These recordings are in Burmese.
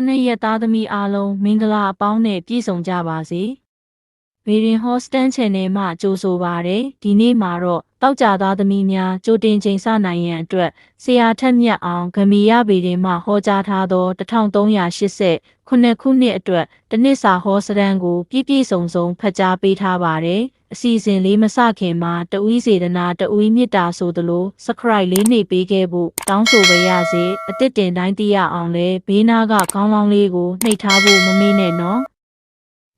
ခုနှစ်ရက်သားသမီးအားလုံးမင်္ဂလာအပေါင်းနဲ့ပြည့်စုံကြပါစေ။ဗီရင်ဟော့စတန် channel မှကြိုဆိုပါရယ်။ဒီနေ့မှာတော့တောက်ကြသားသမီးများကြိုတင်ချိန်ဆနိုင်ရန်အတွက်ဆရာထက်မြတ်အောင်ဂမီရဗီရင်မှဟောကြားထားသော1380ခုနှစ်ခုနှစ်အတွက်တနစ်စာဟောစရန်ကိုပြည့်ပြည့်စုံစုံဖတ်ကြားပေးထားပါတယ်။ အစီအစဉ်လေးမစခင်မှာတဦးစေတနာတဦးမေတ္တာဆိုသလို subscribe လေးနှိပ်ပေးခဲ့ဖို့တောင်းဆိုပါရစေအတစ်တင်တိုင်းသိရအောင်လဲဘေးနားကခေါင်းလောင်းလေးကိုနှိပ်ထားဖို့မမေ့နဲ့နော်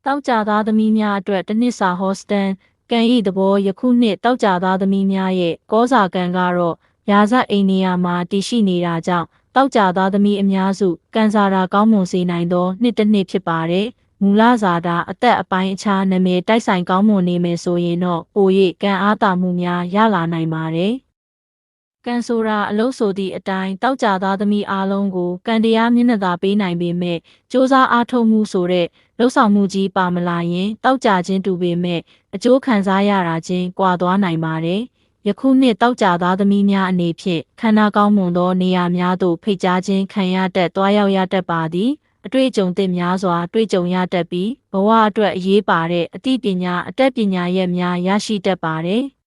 တောက်ကြသားသမီးများအတွက်တနစ်စာဟောစတန်ကံဤသဘောယခုနှစ်တောက်ကြသားသမီးများရဲ့ကောစာကံကတော့ရာဇအိန္ဒိယမှာတည်ရှိနေတာကြောင့်တောက်ကြသားသမီးအများစုကန်ဆာတာကောင်းမွန်စေနိုင်သောနှစ်တစ်နှစ်ဖြစ်ပါတယ် မူလဇာတာအသက်အပိုင်းအခြားနာမည်တိုက်ဆိုင်ကောင်းမွန်နေမယ်ဆိုရင်တော့ပို၍ကံအားတာမှုများရလာနိုင်ပါတယ်။ကံဆိုတာအလို့ဆိုသည့်အတိုင်းတောက်ကြသားသမီးအားလုံးကိုကံတရားမျက်နှာသာပေးနိုင်ပေမဲ့စ조사အားထုတ်မှုဆိုတဲ့လှုပ်ဆောင်မှုကြီးပါမလာရင်တောက်ကြခြင်းတူပေမဲ့အကျိုးခံစားရတာချင်းကွာသွားနိုင်ပါတယ်။ယခုနှစ်တောက်ကြသားသမီးများအနေဖြင့်ခန္ဓာကောင်းမွန်သောနေရာများသို့ဖိတ်ကြားခြင်းခံရတတ်တွားရောက်ရတတ်ပါသည်။ အတွေ့အကြုံသစ်များစွာ တွေ့ကြုံရတတ်ပြီးဘဝအတွက်အရေးပါတဲ့အသိပညာအတတ်ပညာရဲ့များရရှိတတ်ပါတယ်။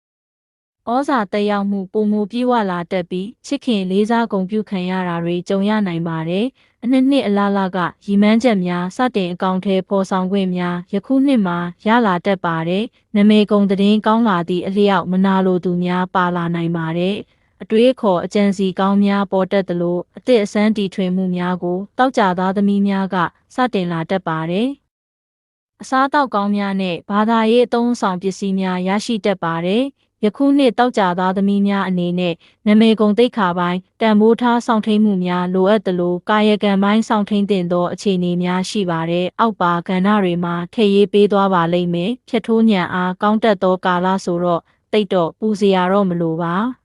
ဩဇာတက်ရောက်မှုပုံမူပြေဝလာတတ်ပြီးချစ်ခင်လေးစားဂုဏ်ပြုခံရတာတွေကြုံရနိုင်ပါတယ်။အနှစ်နှစ်အလားလားကရီမန်းချက်များစတင်အကောင့်ထဲပေါ်ဆောင်ခွင့်များယခုနှစ်မှာရလာတတ်ပါတယ်။နမေကုံတည်င်းကောင်းလာသည့်အလျောက်မနာလိုသူများပါလာနိုင်ပါတယ်။ အတွေးခေါ်အကြံစီကောင်းများပေါ်တတ်သလိုအသည့်အစမ်းတီထွင်မှုများကိုတောက်ကြသားသမီးများကစတင်လာတတ်ပါတယ်။အစားတောက်ကောင်းများနဲ့ဘာသာရေးအသုံးဆောင်ပစ္စည်းများရရှိတတ်ပါတယ်။ယခုနှစ်တောက်ကြသားသမီးများအနေနဲ့နမေကုံတိတ်ခါပိုင်းတန်ဖိုးထားဆောင်ထိန်မှုများလိုအပ်သလိုကာယကံပိုင်းဆောင်ထိန်တင်သောအခြေအနေများရှိပါတယ်။အောက်ပါကဏ္ဍတွေမှာထည့်ရေးပေးသွားပါလိမ့်မယ်။ဖြတ်ထိုးညံအားကောင်းတက်သောကာလဆိုတော့တိတ်တော့ပူစရာတော့မလိုပါ။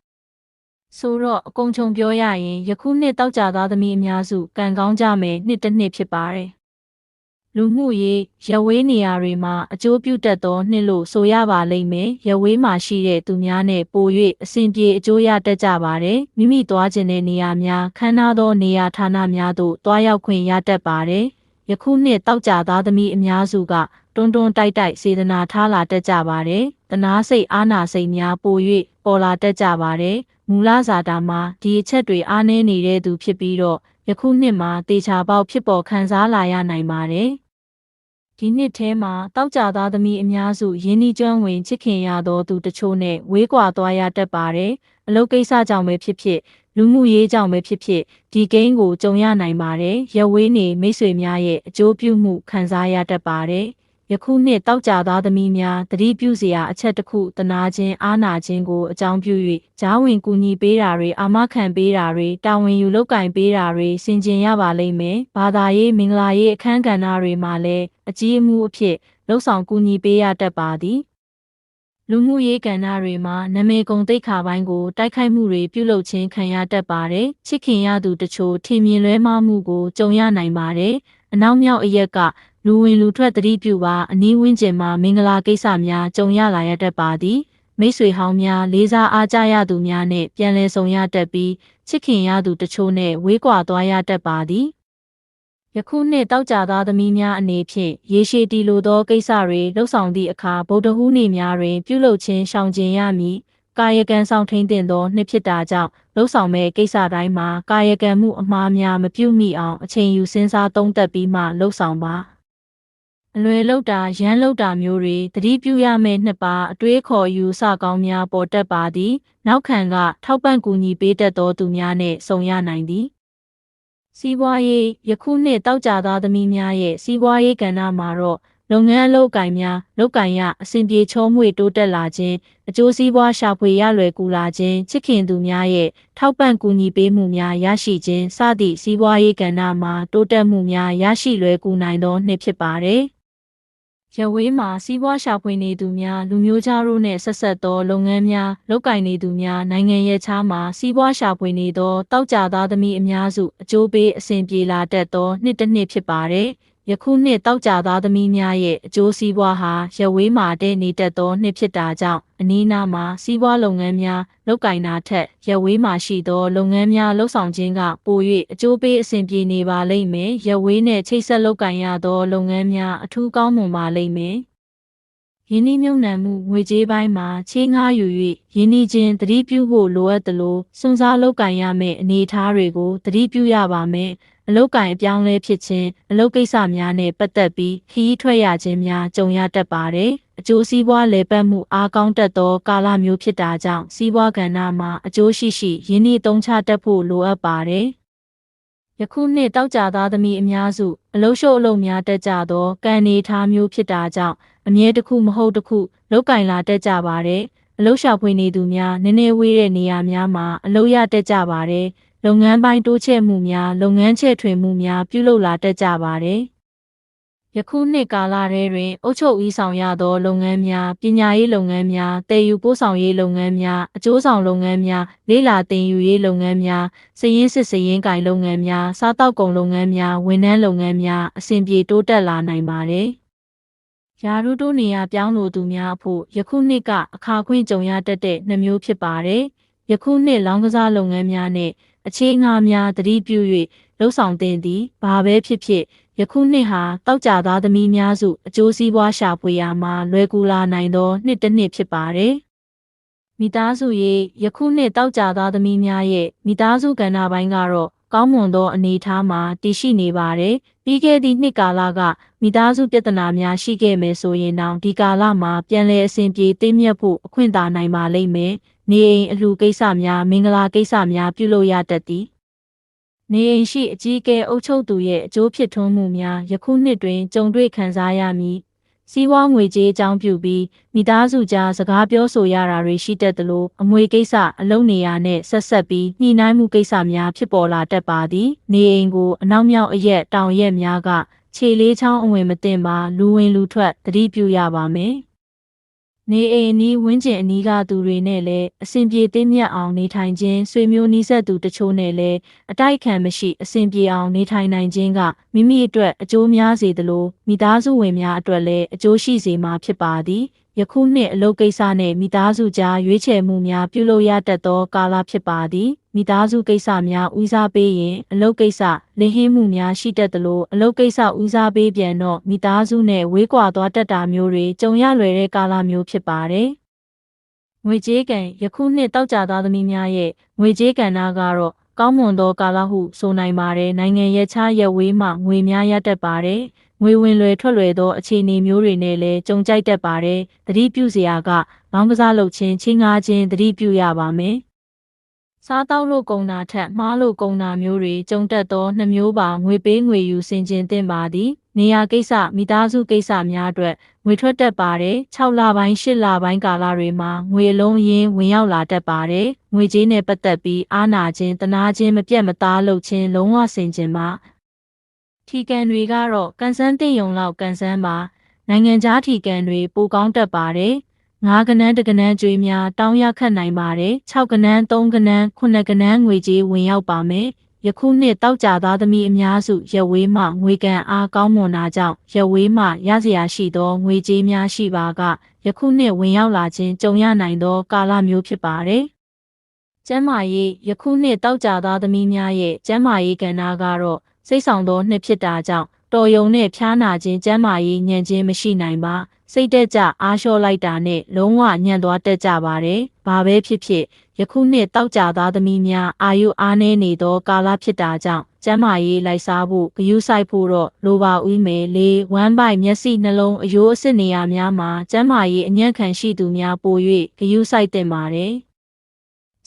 ဆိုတော့အကုန်ချုံပြောရရင်ယခုနှစ်တောက်ကြသားသမီးအများစုကံကောင်းကြမယ်နှစ်တစ်နှစ်ဖြစ်ပါတယ်။လူမှုရေးရဝေးနေရာတွေမှာအကျိုးပြုတတ်သောနှစ်လို့ဆိုရပါလိမ့်မယ်။ရဝေးမှာရှိတဲ့သူများနဲ့ပို၍အစဉ်ပြေအကျိုးရတတ်ကြပါတယ်။မိမိသွားခြင်းတဲ့နေရာများခမ်းနားသောနေရာဌာနများသို့တွားရောက်ခွင့်ရတတ်ပါတယ်။ယခုနှစ်တောက်ကြသားသမီးအများစုက တွန်းတွန်းတိုက်တိုက်စေတနာထားလာတတ်ကြပါတယ်။တနာစိတ်အာနာစိတ်များပို၍ပေါ်လာတတ်ကြပါတယ်။မူလဇာတာမှာဒီအချက်တွေအားနည်းနေတဲ့သူဖြစ်ပြီးတော့ယခုနှစ်မှာတေချာပေါက်ဖြစ်ပေါ်ခံစားလာရနိုင်ပါတယ်။ဒီနှစ်ထဲမှာတောက်ကြသားသမီးအများစုရင်းနှီးကျွမ်းဝင်ချစ်ခင်ရသောသူတချို့နဲ့ဝေးကွာသွားရတတ်ပါတယ်။အလုပ်ကိစ္စကြောင့်ပဲဖြစ်ဖြစ်လူမှုရေးကြောင့်ပဲဖြစ်ဖြစ်ဒီကိန်းကိုကြုံရနိုင်ပါတယ်။ရဝေးနေမိတ်ဆွေများရဲ့အကျိုးပြုမှုခံစားရတတ်ပါတယ်။ ယခုနှစ်တောက်ကြသားသမီးများတတိပြုစရာအချက်တစ်ခုတနာခြင်းအားနာခြင်းကိုအကြောင်းပြု၍ဂျားဝင်ကူညီပေးတာတွေအာမခံပေးတာတွေတာဝန်ယူလုပ်ကင်ပေးတာတွေဆင်ခြင်ရပါလိမ့်မယ်။ဘာသာရေးမင်္ဂလာရေးအခမ်းကဏ္ဍတွေမှာလည်းအကြီးအမှုအဖြစ်လှုပ်ဆောင်ကူညီပေးရတတ်ပါသည်။လူမှုရေးကဏ္ဍတွေမှာနာမည်ကုန်သိက္ခာပိုင်းကိုတိုက်ခိုက်မှုတွေပြုလုပ်ခြင်းခံရတတ်ပါတယ်။ချစ်ခင်ရသူတချို့ထင်မြင်လွဲမှားမှုကိုကြုံရနိုင်ပါတယ်။အနောက်မြောက်အရက်က လူဝင်လူထွက်တတိပြုပါအနည်းဝန်းကျင်မှာမင်္ဂလာကိစ္စများကြုံရလာရတတ်ပါသည်မိတ်ဆွေဟောင်းများလေးစားအားကြရသူများနဲ့ပြန်လည်ဆုံရတတ်ပြီးချစ်ခင်ရသူတချို့နဲ့ဝေးကွာသွားရတတ်ပါသည်ယခုနှစ်တောက်ကြသားသမီးများအနေဖြင့်ရေရှည်တီလိုသောကိစ္စတွေလှုပ်ဆောင်သည့်အခါဗုဒ္ဓဟူးနေ့များတွင် ပြုလုပ်ခြင်းရှောင်ကျဉ်ရမည်ကာယကံဆောင်ထိန်တင်သောနှစ်ဖြစ်တာကြောင့်လှုပ်ဆောင်မဲ့ကိစ္စတိုင်းမှာကာယကံမှုအမှားများမပြုမိအောင်အချိန်ယူစဉ်းစားသုံးသပ်ပြီးမှလှုပ်ဆောင်ပါ အလွယ်လောက်တာရမ်းလောက်တာမျိုးတွေတတိပြုရမယ့်နှစ်ပါအတွေးခေါ်ယူစကောင်းများပေါ်တက်ပါသည် နောက်ခံက ထောက်ပံ့ကူညီပေးတတ်သောသူများနဲ့ဆုံရနိုင်သည်စီးပွားရေးယခုနှစ်တောက်ကြသားသမီးများရဲ့စီးပွားရေးကဏ္ဍမှာတော့လုပ်ငန်းအလုပ်ကိုင်များလုပ်ကိုင်ရအစဉ်ပြေချောမွေတိုးတက်လာခြင်းအကျိုးစီးပွားရှာဖွေရလွယ်ကူလာခြင်းချစ်ခင်သူများရဲ့ထောက်ပံ့ကူညီပေးမှုများရရှိခြင်းစသည့်စီးပွားရေးကဏ္ဍမှာတိုးတက်မှုများရရှိလွယ်ကူနိုင်သောနှစ်ဖြစ်ပါတယ်။ ရဝေးမှာစီးပွားရှာဖွေနေသူများလူမျိုးခြားတို့နှင့်ဆက်ဆက်သောလုပ်ငန်းများလုပ်ကိုင်နေသူများနိုင်ငံရဲ့ခြားမှာစီးပွားရှာဖွေနေသောတောက်ကြသားသမီးအများစုအကျိုးပေးအဆင်ပြေလာတတ်သောနှစ်တစ်နှစ်ဖြစ်ပါတယ်။ ယယခုနှစ်တောက်ကြသားသမီးများရဲ့အကျိုးစီးပွားဟာရဝေးမှာတည်နေတတ်သောနှစ်ဖြစ်တာကြောင့်အနီးနားမှာစီးပွားလုပ်ငန်းများလုပ်ကင်တာထက်ရဝေးမှာရှိသောလုပ်ငန်းများလှုပ်ဆောင်ခြင်းကပို၍အကျိုးပေးအဆင်ပြေနေပါလိမ့်မယ်ရဝေးနဲ့ချိတ်ဆက်လုပ်ကင်ရသောလုပ်ငန်းများအထူးကောင်းမွန်ပါလိမ့်မယ်ယင်းနှမြုံနှံမှုငွေကြေးပိုင်းမှာချေးငှားယူ၍ယင်းနှချင်းသတိပြုဖို့လိုအပ်သလိုစွန့်စားလုပ်ကင်ရမယ့်အနေအထားတွေကိုသတိပြုရပါမယ် အလုတ်ကင်အပြောင်းလဲဖြစ်ခြင်းအလုတ်ကိစ္စများနဲ့ပတ်သက်ပြီးခီးထွက်ရခြင်းများကြုံရတတ်ပါတယ်။အကျိုးစီးပွားလဲပတ်မှုအားကောင်းတတ်သောကာလမျိုးဖြစ်တာကြောင့်စီးပွားကဏ္ဍမှာအကျိုးရှိရှိရင်းနှီးသုံးချတတ်ဖို့လိုအပ်ပါတယ်။ယခုနှစ်တောက်ကြသားသမီးအများစုအလုတ်ရှုပ်အလုတ်များတက်ကြသောကံနေထားမျိုးဖြစ်တာကြောင့်အမြဲတခုမဟုတ်တခုလောက်ကင်လာတက်ကြပါတယ်။အလုတ်ရှာဖွေနေသူများနည်းနည်းဝေးတဲ့နေရာများမှာအလုတ်ရတက်ကြပါတယ်။ လုပ်ငန်းပိုင်းတိုးချဲ့မှုများလုပ်ငန်းချဲ့ထွင်မှုများပြုလုပ်လာတတ်ကြပါတယ်။ယခုနှစ်ကာလထဲတွင်အုပ်ချုပ်ရေးဆောင်ရသောလုပ်ငန်းများပညာရေးလုပ်ငန်းများတည်ယူပို့ဆောင်ရေးလုပ်ငန်းများအကျိုးဆောင်လုပ်ငန်းများလေးလာတင်ယူရေးလုပ်ငန်းများစည်ရင်းစစ်စည်ရင်းကင်လုပ်ငန်းများစားတောက်ကုန်လုပ်ငန်းများဝန်ထမ်းလုပ်ငန်းများအဆင်ပြေတိုးတက်လာနိုင်ပါတယ်။ယာရုတိုးနေရပြောင်းလို့သူများအဖို့ယခုနှစ်ကအခါခွင့်ကြုံရတတ်တဲ့နှမျိုးဖြစ်ပါတယ်။ယခုနှစ်လောင်းကစားလုပ်ငန်းများနဲ့ အခြေငါများတတိပြု၍လှုပ်ဆောင်တင်သည်ဘာပဲဖြစ်ဖြစ်ယခုနှစ်ဟာတောက်ကြသားသမီးများစုအကျိုးစီးပွားရှာဖွေရာမှာလွယ်ကူလာနိုင်သောနှစ်တစ်နှစ်ဖြစ်ပါတယ်။မိသားစုရေးယခုနှစ်တောက်ကြသားသမီးများရဲ့မိသားစုကဏ္ဍပိုင်းကတော့ကောင်းမွန်သောအနေအထားမှာတည်ရှိနေပါတယ်။ပြီးခဲ့သည့်နှစ်ကာလကမိသားစုပြဿနာများရှိခဲ့မယ်ဆိုရင်တောင်ဒီကာလမှာပြန်လည်အဆင်ပြေသိမြတ်ဖို့အခွင့်အာဏာနိုင်ပါလိမ့်မယ်။ နေအိမ်အလှကိစ္စများမင်္ဂလာကိစ္စများပြုလုပ်ရတတ်သည်နေအိမ်ရှိအကြီးအကဲအုပ်ချုပ်သူရဲ့အကျိုးဖြစ်ထွန်းမှုများယခုနှစ်တွင်ကြုံတွေ့ခံစားရမည်စီးပွားငွေကြေးအကြောင်းပြုပြီးမိသားစုကြားစကားပြောဆိုရတာတွေရှိတတ်သလိုအမွေကိစ္စအလုံးနေရာနဲ့ဆက်ဆက်ပြီးညှိနှိုင်းမှုကိစ္စများဖြစ်ပေါ်လာတတ်ပါသည်နေအိမ်ကိုအနောက်မြောက်အရက်တောင်ရက်များကခြေလေးချောင်းအဝင်မတင်ပါလူဝင်လူထွက်တတိပြုရပါမယ် နေအိမ်အနီးဝန်းကျင်အနီးကသူတွေနဲ့လည်းအဆင်ပြေသိမြတ်အောင်နေထိုင်ခြင်းဆွေမျိုးနီးစပ်သူတချို့နဲ့လည်းအတိုက်ခံမရှိအဆင်ပြေအောင်နေထိုင်နိုင်ခြင်းကမိမိအတွက်အကျိုးများစေသလိုမိသားစုဝင်များအတွက်လည်းအကျိုးရှိစေမှာဖြစ်ပါသည် ယခုနှစ်အလုပ်ကိစ္စနှင့်မိသားစုကြားရွေးချယ်မှုများပြုလုပ်ရတတ်သောကာလဖြစ်ပါသည်မိသားစုကိစ္စများဦးစားပေးရင်အလုပ်ကိစ္စလင်းဟင်းမှုများရှိတတ်သလိုအလုပ်ကိစ္စဦးစားပေးပြန်တော့မိသားစုနဲ့ဝေးကွာသွားတတ်တာမျိုးတွေကြုံရလွယ်တဲ့ကာလမျိုးဖြစ်ပါတယ်။ငွေကြေးကံယခုနှစ်တောက်ကြသားသမီးများရဲ့ငွေကြေးကဏ္ဍကတော့ကောင်းမွန်သောကာလဟုဆိုနိုင်ပါတယ်နိုင်ငံရဲ့ခြားရက်ဝေးမှငွေများရတတ်ပါတယ် ငွေဝင်လွယ်ထွက်လွယ်သောအခြေအနေမျိုးတွေနဲ့လည်းကြုံကြိုက်တတ်ပါတယ်သတိပြုစရာကလောင်းကစားလုပ်ခြင်းချင်းငားခြင်းသတိပြုရပါမယ်စားတောက်လို့ကုန်တာထက်မှားလို့ကုန်တာမျိုးတွေကြုံတတ်သောနှမျိုးပါငွေပေးငွေယူဆင်ခြင်သင့်ပါသည်နေရာကိစ္စမိသားစုကိစ္စများအတွက်ငွေထွက်တတ်ပါတယ်6လပိုင်း8လပိုင်းကာလတွေမှာငွေလုံးရင်းဝင်ရောက်လာတတ်ပါတယ်ငွေကြေးနဲ့ပတ်သက်ပြီးအားနာခြင်းတနာခြင်းမပြတ်မသားလုပ်ခြင်းလုံးဝဆင်ခြင်ပါ ထီကန်တွေကတော့ကန်ဆန်းတင်ယုံလောက်ကန်ဆန်းပါနိုင်ငံခြားထီကန်တွေပိုကောင်းတတ်ပါတယ်ငါးကနန်းတကနန်းကျွေးများတောင်းရခတ်နိုင်ပါတယ်6ကနန်း3ကနန်း9ကနန်းငွေကြေးဝင်ရောက်ပါမယ်ယခုနှစ်တောက်ကြသားသမီးအများစုရဝေးမှငွေကန်အားကောင်းမွန်တာကြောင့်ရဝေးမှရစရာရှိသောငွေကြေးများရှိပါကယခုနှစ်ဝင်ရောက်လာခြင်းကြုံရနိုင်သောကာလမျိုးဖြစ်ပါတယ်။ကျမ်းမာရေးယခုနှစ်တောက်ကြသားသမီးများရဲ့ကျမ်းမာရေးကဏ္ဍကတော့ စိတ်ဆောင်သောနှစ်ဖြစ်တာကြောင့်တော်ယုံနဲ့ဖျားနာခြင်းကျမ်းမာရေးညံ့ခြင်းမရှိနိုင်ပါစိတ်တက်ကြအားလျှော့လိုက်တာနဲ့လုံးဝညံ့သွားတက်ကြပါတယ်။ဘာပဲဖြစ်ဖြစ်ယခုနှစ်တောက်ကြသားသမီးများအာယုအားနည်းနေသောကာလဖြစ်တာကြောင့်ကျမ်းမာရေးလိုက်စားဖို့ဂယုစိုက်ဖို့တော့လိုပါဦးမယ်လေဝမ်းပိုက်မျက်စိနှလုံးအယိုးအစစ်နေရာများမှာကျမ်းမာရေးအညံ့ခံရှိသူများပို၍ဂယုစိုက်တင်ပါတယ်။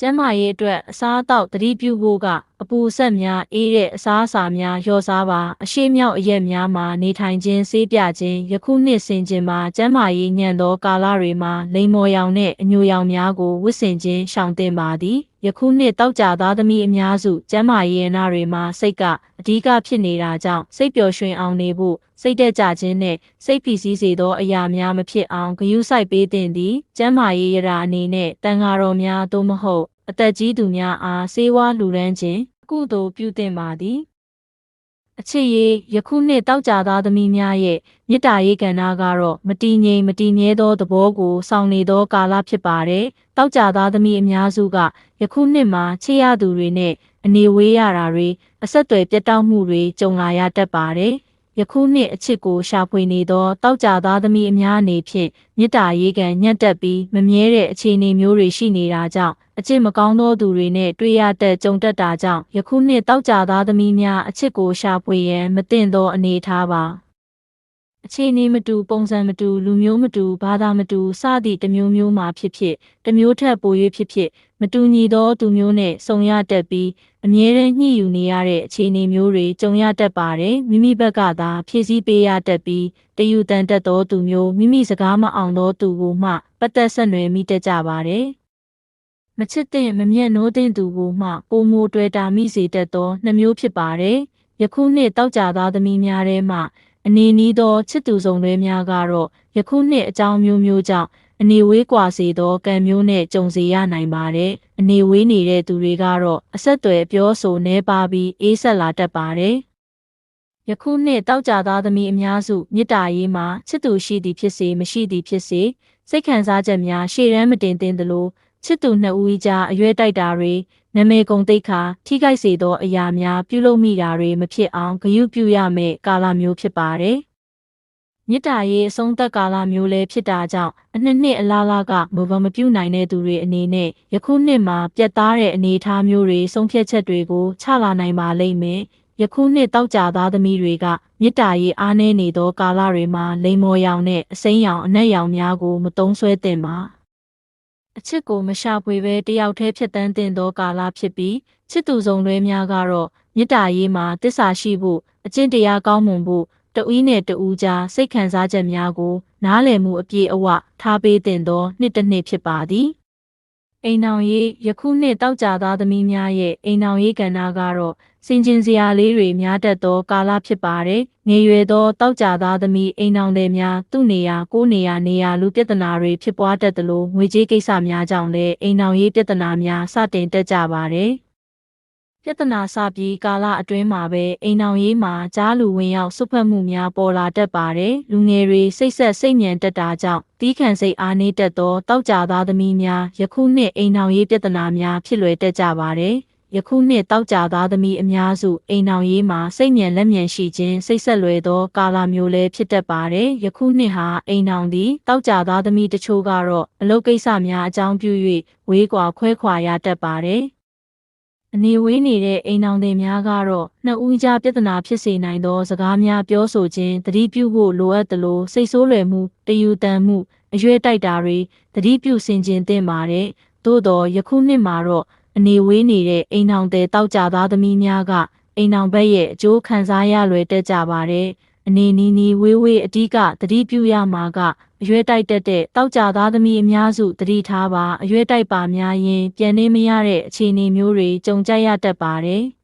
ကျန်းမာရေးအတွက်အစားအသောက်တတိပြုဖို့ကအပူဆက်များအေးတဲ့အစားအစာများလျော့စားပါအရှိမြောက်အရက်များမှာနေထိုင်ခြင်းဆေးပြခြင်းယခုနှစ်ဆင်ခြင်းမှာကျန်းမာရေးညံ့သောကာလတွေမှာလိမ်မော်ရောင်နဲ့အညိုရောင်များကိုဝတ်ဆင်ခြင်းရှောင်သင့်ပါသည်ယခုနှစ်တောက်ကြသားသမီးအများစုကျန်းမာရေးအနာတွေမှာစိတ်ကအဓိကဖြစ်နေတာကြောင့်စိတ်ပျော်ရွှင်အောင်နေဖို့စိတ်တက်ကြခြင်းနဲ့စိတ်ဖိစီးစေသောအရာများမဖြစ်အောင်ဂရုစိုက်ပေးသင့်သည်ကျန်းမာရေးရရာအနေနဲ့တန်ဃာတော်များသို့မဟုတ် အသက်ကြီးသူများအားဆေးဝါးလှူဒန်းခြင်းကုသိုလ်ပြုသင့်ပါသည်အချစ်ရေးယခုနှစ်တောက်ကြသားသမီးများရဲ့မေတ္တာရေးကဏ္ဍကတော့မတည်ငြိမ်မတည်မြဲသောသဘောကိုဆောင်နေသောကာလဖြစ်ပါတယ်။တောက်ကြသားသမီးအများစုကယခုနှစ်မှာချစ်ရသူတွေနဲ့အနေဝေးရတာတွေအဆက်အသွယ်ပြတ်တောက်မှုတွေကြုံလာရတတ်ပါတယ်။ ယခုနှစ်အချစ်ကိုရှာဖွေနေသောတောက်ကြသားသမီးအများအနေဖြင့်မေတ္တာရေးကံညှက်တက်ပြီးမမြဲတဲ့အခြေအနေမျိုးတွေရှိနေတာကြောင့်အချစ်မကောင်းသောသူတွေနဲ့တွေ့ရတဲ့ကြုံတက်တာကြောင့်ယခုနှစ်တောက်ကြသားသမီးများအချစ်ကိုရှာဖွေရန်မသင့်သောအနေအထားပါ အခြေအနေမတူပုံစံမတူလူမျိုးမတူဘာသာမတူစသည့်တစ်မျိုးမျိုးမှာဖြစ်ဖြစ်တစ်မျိုးထက်ပို၍ဖြစ်ဖြစ်မတူညီသောသူမျိုးနဲ့ဆုံရတတ်ပြီးအမြဲတမ်းညှိယူနေရတဲ့အခြေအနေမျိုးတွေကြုံရတတ်ပါတယ်မိမိဘက်ကသာဖြည့်ဆည်းပေးရတတ်ပြီးတယူတန်တတ်သောသူမျိုးမိမိစကားမအောင်သောသူကိုမှပတ်သက်ဆက်နွယ်မိတတ်ကြပါတယ်မချစ်တဲ့မမျက်နှိုးတဲ့သူကိုမှပုံမိုတွေ့တာမိစေတတ်သောနှမျိုးဖြစ်ပါတယ်ယခုနှစ်တောက်ကြသားသမီးများထဲမှ အနေနီးသောချစ်သူဆောင်တွေများကတော့ယခုနှစ်အကြောင်းမျိုးမျိုးကြောင့်အနေဝေးကွာစေသောကံမျိုးနဲ့ကြုံစေရနိုင်ပါတယ်။အနေဝေးနေတဲ့သူတွေကတော့အဆက်အသွယ်ပြောဆိုနှဲပါပြီးအေးဆက်လာတတ်ပါတယ်။ယခုနှစ်တောက်ကြသားသမီးအများစုမေတ္တာရေးမှာချစ်သူရှိသည်ဖြစ်စေမရှိသည်ဖြစ်စေစိတ်ခံစားချက်များရှေ့ရန်မတင်သင့်သလိုချစ်သူနှစ်ဦးကြားအရွယ်တိုက်တာတွေ နာမည်ကုန်သိက္ခာထိခိုက်စေသောအရာများပြုလုပ်မိတာတွေမဖြစ်အောင်ဂရုပြုရမယ့်ကာလမျိုးဖြစ်ပါတယ်။မြစ်တာရေးအဆုံးသက်ကာလမျိုးလည်းဖြစ်တာကြောင့်အနှစ်နှစ်အလားလားကမဘမပြုတ်နိုင်တဲ့သူတွေအနေနဲ့ယခုနှစ်မှာပြတ်သားတဲ့အနေအထားမျိုးတွေဆုံးဖြတ်ချက်တွေကိုချလာနိုင်ပါလိမ့်မယ်။ယခုနှစ်တောက်ကြသားသမီးတွေကမြစ်တာရေးအားနည်းနေသောကာလတွေမှာလိမ်မော်ရောင်နဲ့အစိမ်းရောင်အနက်ရောင်များကိုမတုံးဆွဲသင့်ပါ။ အချစ်ကိုမရှာဖွေဘဲတယောက်တည်းဖြစ်တန်းတင်သောကာလဖြစ်ပြီးချစ်သူဆောင်တွေများကတော့မေတ္တာရေးမှာတစ္ဆာရှိဖို့အကျင့်တရားကောင်းမွန်ဖို့တဦးနဲ့တဦးကြားစိတ်ခံစားချက်များကို နားလည်မှုအပြည့်အဝထားပေးတင်သောနှစ်တစ်နှစ်ဖြစ်ပါသည်အိမ်အောင်ရေးယခုနှစ်တောက်ကြသားသမီးများရဲ့အိမ်အောင်ရေးကဏ္ဍကတော့ စင်ကျင်စရာလေးတွေများတတ်သောကာလဖြစ်ပါတယ်။ငယ်ရွယ်သောတောက်ကြသားသမီးအိမ်အောင်တွေများသူ့နေရာကိုနေရာနေရာလူပြဿနာတွေဖြစ်ပွားတတ်သလိုငွေကြေးကိစ္စများကြောင့်လည်းအိမ်အောင်ရေးပြဿနာများစတင်တက်ကြပါတယ်။ပြဿနာစပြီးကာလအတွင်းမှာပဲအိမ်အောင်ရေးမှာကြားလူဝင်ရောက်ဆုတ်ဖက်မှုများပေါ်လာတတ်ပါတယ်လူငယ်တွေစိတ်ဆက်စိတ်မြန်တက်တာကြောင့်တီးခံစိတ်အားနည်းတတ်သောတောက်ကြသားသမီးများယခုနှစ်အိမ်အောင်ရေးပြဿနာများဖြစ်လွယ်တက်ကြပါတယ် ယခုနှစ်တောက်ကြသားသမီးအများစုအိမ်အောင်ရေးမှာစိတ်မြန်လက်မြန်ရှိခြင်းစိတ်ဆက်လွယ်သောကာလမျိုးလည်းဖြစ်တတ်ပါတယ်။ယခုနှစ်ဟာအိမ်အောင်သည်တောက်ကြသားသမီးတချို့ကတော့အလုပ်ကိစ္စများအကြောင်းပြု၍ဝေးကွာခွဲခွာရတတ်ပါတယ်။အနေဝေးနေတဲ့အိမ်အောင်တွေများကတော့နှစ်ဦးကြားပြဿနာဖြစ်စေနိုင်သောစကားများပြောဆိုခြင်းတတိပြုဖို့လိုအပ်သလိုစိတ်ဆိုးလွယ်မှုတယူတန်မှုအရွယ်တိုက်တာတွေတတိပြုဆင်ခြင်သင့်ပါတယ်။သို့တော့ယခုနှစ်မှာတော့ အနေဝေးနေတဲ့အိမ်အောင်တဲ့တောက်ကြသားသမီးများကအိမ်အောင်ဘက်ရဲ့အကျိုးခံစားရလွယ်တက်ကြပါတယ်။အနေနီးနီးဝေးဝေးအဓိကတတိပြုရမှာကအရွယ်တိုက်တက်တဲ့တောက်ကြသားသမီးအများစုတတိထားပါအရွယ်တိုက်ပါများရင်ပြန်နေမရတဲ့အခြေအနေမျိုးတွေကြုံကြရတတ်ပါတယ်။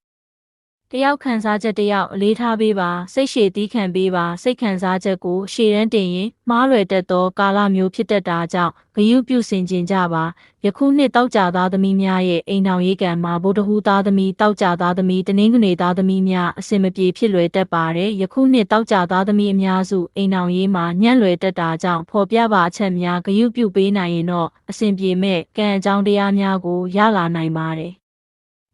တယောက်ခံစားချက်တယောက်အလေးထားပေးပါစိတ်ရှည်သီးခံပေးပါစိတ်ခံစားချက်ကိုရှေ့တန်းတင်ရင်မှားလွယ်တတ်သောကာလမျိုးဖြစ်တတ်တာကြောင့်ဂရုပြုဆင်ခြင်ကြပါယခုနှစ်တောက်ကြသားသမီးများရဲ့အိမ်တော်ရေးကံမှာဗုဒ္ဓဟူသားသမီးတောက်ကြသားသမီးတနင်္ဂနွေသားသမီးများအစင်မပြေဖြစ်လွယ်တတ်ပါတယ်ယခုနှစ်တောက်ကြသားသမီးအများစုအိမ်တော်ရေးမှာညံ့လွယ်တတ်တာကြောင့်ဖော်ပြပါအချက်များဂရုပြုပေးနိုင်ရင်တော့အဆင်ပြေမဲ့ကံအကြောင်းတရားများကိုရလာနိုင်ပါတယ်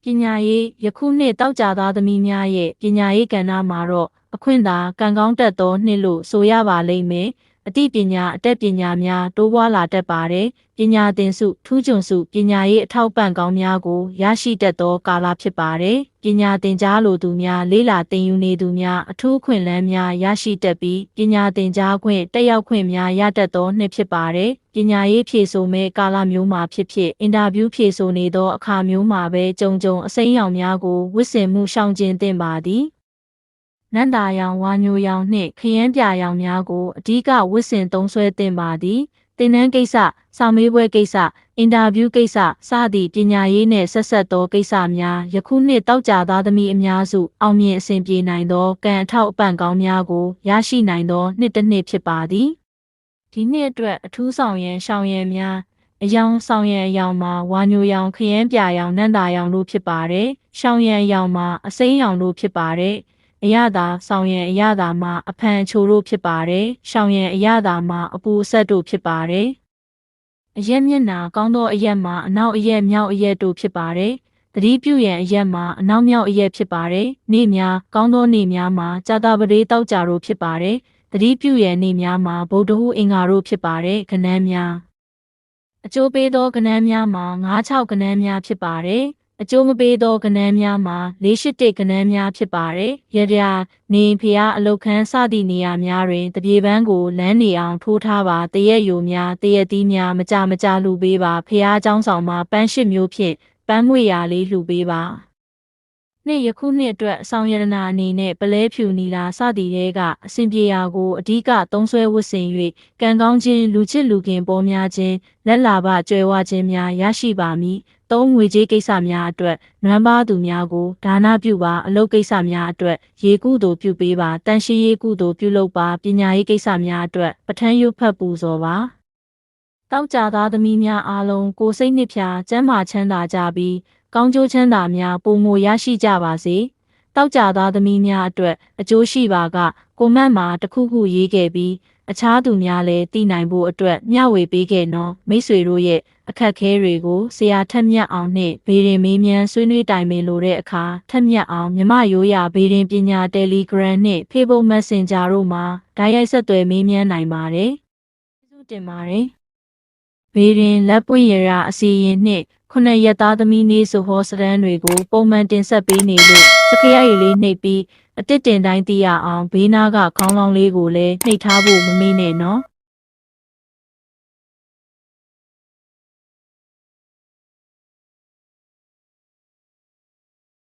ပညာရေးယခုနှစ်တောက်ကြသားသမီးများရဲ့ပညာရေးကဏ္ဍမှာတော့အခွင့်သာကံကောင်းတတ်သောနှစ်လို့ဆိုရပါလိမ့်မယ် အသိပညာအတတ်ပညာများတိုးပွားလာတတ်ပါတယ်ပညာသင်စုထူးချွန်စုပညာရေးအထောက်ပံ့ကောင်းများကိုရရှိတတ်သောကာလဖြစ်ပါတယ်ပညာသင်ကြားလိုသူများလေးလာသင်ယူနေသူများအထူးခွင့်လန်းများရရှိတတ်ပြီးပညာသင်ကြားခွင့်တက်ရောက်ခွင့်များရတတ်သောနှစ်ဖြစ်ပါတယ်ပညာရေးဖြည့်ဆို့မဲ့ကာလမျိုးမှာဖြစ်ဖြစ်အင်တာဗျူးဖြည့်ဆို့နေသောအခါမျိုးမှာပဲကြုံကြုံအစိမ်းရောင်များကိုဝစ်စင်မှုရှောင်ကျဉ်သင့်ပါသည် နန္တာရောင်ဝါညိုရောင်နှင့်ခရမ်းပြရောင်များကိုအဓိကဝစ်စင်သုံးဆွဲသင့်ပါသည်တင်နန်းကိစ္စစာမေးပွဲကိစ္စအင်တာဗျူးကိစ္စစသည့်ပညာရေးနှင့်ဆက်ဆက်သောကိစ္စများယခုနှစ်တောက်ကြသားသမီးအများစုအောင်မြင်အဆင်ပြေနိုင်သောကံအထောက်အပံ့ကောင်းများကိုရရှိနိုင်သောနှစ်တစ်နှစ်ဖြစ်ပါသည်ဒီနှစ်အတွက်အထူးဆောင်ရန်ရှောင်ရန်များအယောင်ဆောင်ရန်အယောင်မှာဝါညိုရောင်ခရမ်းပြရောင်နန္တာရောင်တို့ဖြစ်ပါတယ်။ရှောင်ရန်အယောင်မှာအစိမ်းရောင်တို့ဖြစ်ပါတယ်။ အရသာဆောင်ရန်အရသာမှာအဖန်ချိုတို့ဖြစ်ပါတယ်ရှောင်ရန်အရသာမှာအပူအဆက်တို့ဖြစ်ပါတယ်အရက်မျက်နာကောင်းသောအရက်မှာအနောက်အရက်မြောက်အရက်တို့ဖြစ်ပါတယ်သတိပြုရန်အရက်မှာအနောက်မြောက်အရက်ဖြစ်ပါတယ်နေ့များကောင်းသောနေ့များမှာကြာတာပတေးတောက်ကြတို့ဖြစ်ပါတယ်သတိပြုရန်နေ့များမှာဗုဒ္ဓဟူးအင်္ဂါတို့ဖြစ်ပါတယ်ခဏန်းများအကျိုးပေးသောကဏ္ဍများမှာ9-6ကဏ္ဍများဖြစ်ပါတယ်။ အကျိုးမပေးသောကဏ္ဍများမှာ4-8ကဏ္ဍများဖြစ်ပါတယ်။ရရနေဖျားအလုတ်ခန်းစသည့်နေရာများတွင်တပြေပန်းကိုလမ်းနေအောင်ထိုးထားပါတရက်ယိုများတရက်သီးများမကြမကြလှူပေးပါဖျားเจ้าဆောင်မှာပန်းရှစ်မျိုးဖြင့်ပန်းငွေရာလေးလှူပေးပါ။နေ့ယခုနှစ်အတွက်အဆောင်ရတနာအနေနဲ့ပလဲဖြူနီလာစသည်တဲကအစဉ်ပြေရာကိုအဓိကသုံးဆွဲဝတ်ဆင်၍ကံကောင်းခြင်းလူချစ်လူခင်ပေါ်များခြင်းလက်လာပကြွယ်ဝခြင်းများရရှိပါမည်။ သုံးငွေကြေးကိစ္စများအတွက်နွမ်းပါသူများကိုဒါနပြုပါအလုပ်ကိစ္စများအတွက်ရေကုသိုလ်ပြုပေးပါတန်ရှိရေးကုသိုလ်ပြုလုပ်ပါပညာရေးကိစ္စများအတွက်ပဋ္ဌာန်းရုပ်ဖတ်ပူဇော်ပါ။တောက်ကြသားသမီးများအားလုံးကိုယ်စိတ်နှစ်ဖြာကျမ်းမာချမ်းသာကြပြီးကောင်းကျိုးချမ်းသာများပုံမရရှိကြပါစေ။တောက်ကြသားသမီးများအတွက်အကျိုးရှိပါက ကိုမတ်မှာတစ်ခုခုရေးခဲ့ပြီး အခြားသူများလည်းသိနိုင်ဖို့အတွက်မျှဝေပေးခဲ့နော်မိတ်ဆွေတို့ရဲ့အခက်ခဲတွေကိုဆရာထက်မြတ်အောင်နှင့်ဗေဒင်မေးမြန်းဆွေးနွေးတိုင်ပင်လိုတဲ့အခါထက်မြတ်အောင်မြမရိုးရာဗေဒင်ပညာ Telegram နှင့် Facebook Messenger တို့မှာဓာတ်ရိုက်ဆက်သွယ်မေးမြန်းနိုင်ပါတယ်။ကျေးဇူးတင်ပါတယ်။ဗေဒင်လက်ပွင့်ရရာအစီရင်နှင့်ခုနှစ်ရက်သားသမီးနေ့ဆိုဟောစတန်းတွေကိုပုံမှန်တင်ဆက်ပေးနေလို့စခရရည်လေးနှိပ်ပြီး အတစ်တင်တိုင်းသိရအောင်ဘေးနားကခေါင်းလောင်းလေးကိုလည်းနှိပ်ထားဖို့မမေ့နဲ့နော်။